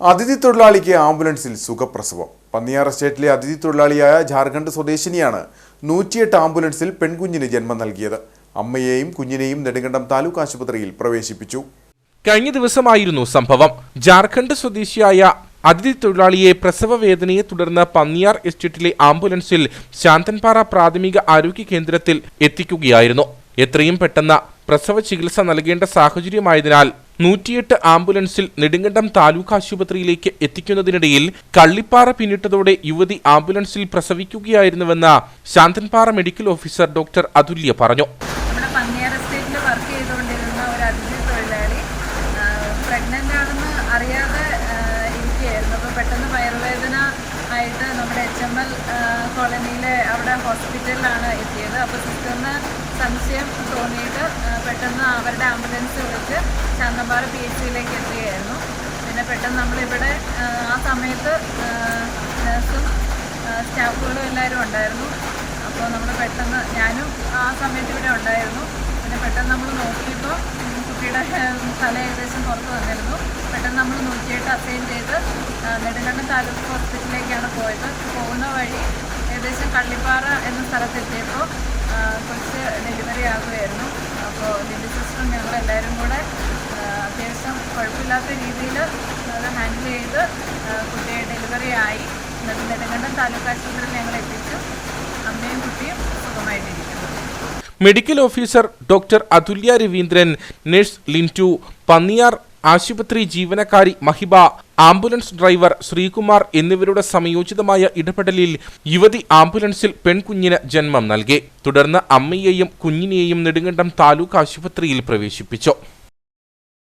അതിഥി തൊഴിലാളിക്ക് ആംബുലൻസിൽ സുഖപ്രസവം. പന്നിയാർ എസ്റ്റേറ്റിലെ അതിഥി തൊഴിലാളിയായ ജാർഖണ്ഡ് സ്വദേശിനിയാണ് നൂറ്റിയെട്ട് ആംബുലൻസിൽ പെൺകുഞ്ഞിന് ജന്മം നൽകിയത്. അമ്മയെയും കുഞ്ഞിനെയും നെടുങ്കണ്ടം താലൂക്ക് ആശുപത്രിയിൽ പ്രവേശിപ്പിച്ചു. കഴിഞ്ഞ ദിവസമായിരുന്നു സംഭവം. ജാർഖണ്ഡ് സ്വദേശിയായ അതിഥി തൊഴിലാളിയെ പ്രസവ വേദനയെ തുടർന്ന് പന്നിയാർ എസ്റ്റേറ്റിലെ ആംബുലൻസിൽ ശാന്തൻപാറ പ്രാഥമിക ആരോഗ്യ കേന്ദ്രത്തിൽ എത്തിക്കുകയായിരുന്നു. എത്രയും പെട്ടെന്ന് പ്രസവ ചികിത്സ നൽകേണ്ട സാഹചര്യമായതിനാൽ നൂറ്റിയെട്ട് ആംബുലൻസിൽ നെടുങ്കണ്ടം താലൂക്ക് ആശുപത്രിയിലേക്ക് എത്തിക്കുന്നതിനിടയിൽ കള്ളിപ്പാറ പിന്നിട്ടതോടെ യുവതി ആംബുലൻസിൽ പ്രസവിക്കുകയായിരുന്നുവെന്ന് Santhanpara medical officer doctor Athulya പറഞ്ഞു. അറിയാതെ പെട്ടെന്ന് വയറുവേദന ആയിട്ട് നമ്മുടെ എച്ച് എം എൽ കോളനിയിലെ ഹോസ്പിറ്റലിലാണ് എത്തിയത്. അപ്പോൾ സിസ്റ്ററിന് സംശയം തോന്നിയിട്ട് പെട്ടെന്ന് അവരുടെ ആംബുലൻസ് വിളിച്ച് ശാന്തമ്പാറ പി എച്ച് സിയിലേക്ക് എത്തുകയായിരുന്നു. പിന്നെ പെട്ടെന്ന് നമ്മളിവിടെ ആ, സമയത്ത് നഴ്സും സ്റ്റാഫുകളും എല്ലാവരും ഉണ്ടായിരുന്നു. അപ്പോൾ നമ്മൾ പെട്ടെന്ന് ഞാനും ആ സമയത്ത് ഇവിടെ ഉണ്ടായിരുന്നു. പിന്നെ പെട്ടെന്ന് നമ്മൾ നോക്കിയപ്പോൾ കുട്ടിയുടെ തല ഏകദേശം പുറത്ത് വന്നിരുന്നു. പെട്ടെന്ന് നമ്മൾ നൂറ്റിയെട്ട് അസൈൻ ചെയ്ത് നെടുങ്കണ്ടം താലൂക്ക് ഹോസ്പിറ്റലിലേക്കാണ് പോയത്. പോകുന്ന വഴി ഏകദേശം കള്ളിപ്പാറ എന്ന സ്ഥലത്തെത്തിയപ്പോൾ കുറച്ച് ഡെലിവറി ആകുമായിരുന്നു അപ്പോൾ ലിബി സിസ്റ്ററും ഞങ്ങളെല്ലാവരും കൂടെ അത്യാവശ്യം കുഴപ്പമില്ലാത്ത രീതിയിൽ അത് ഹാൻഡിൽ ചെയ്ത് കുട്ടിയെ ഡെലിവറി ആയി. നെടുങ്കണ്ടം താലൂക്ക് ആശുപത്രിയിൽ ഞങ്ങൾ എത്തിച്ചു. അമ്മയും കുട്ടിയും സുഖമായിട്ടിരിക്കുന്നു. Medical officer doctor Athulya Raveendran nurse Lintu Panniyar ആശുപത്രി ജീവനക്കാരി മഹിബ ആംബുലൻസ് ഡ്രൈവർ ശ്രീകുമാർ എന്നിവരുടെ സമയോചിതമായ ഇടപെടലിൽ യുവതി ആംബുലൻസിൽ പെൺകുഞ്ഞിന് ജന്മം നൽകി. തുടർന്ന് അമ്മയെയും കുഞ്ഞിനെയും നെടുങ്കണ്ടം താലൂക്ക് ആശുപത്രിയിൽ പ്രവേശിപ്പിച്ചു.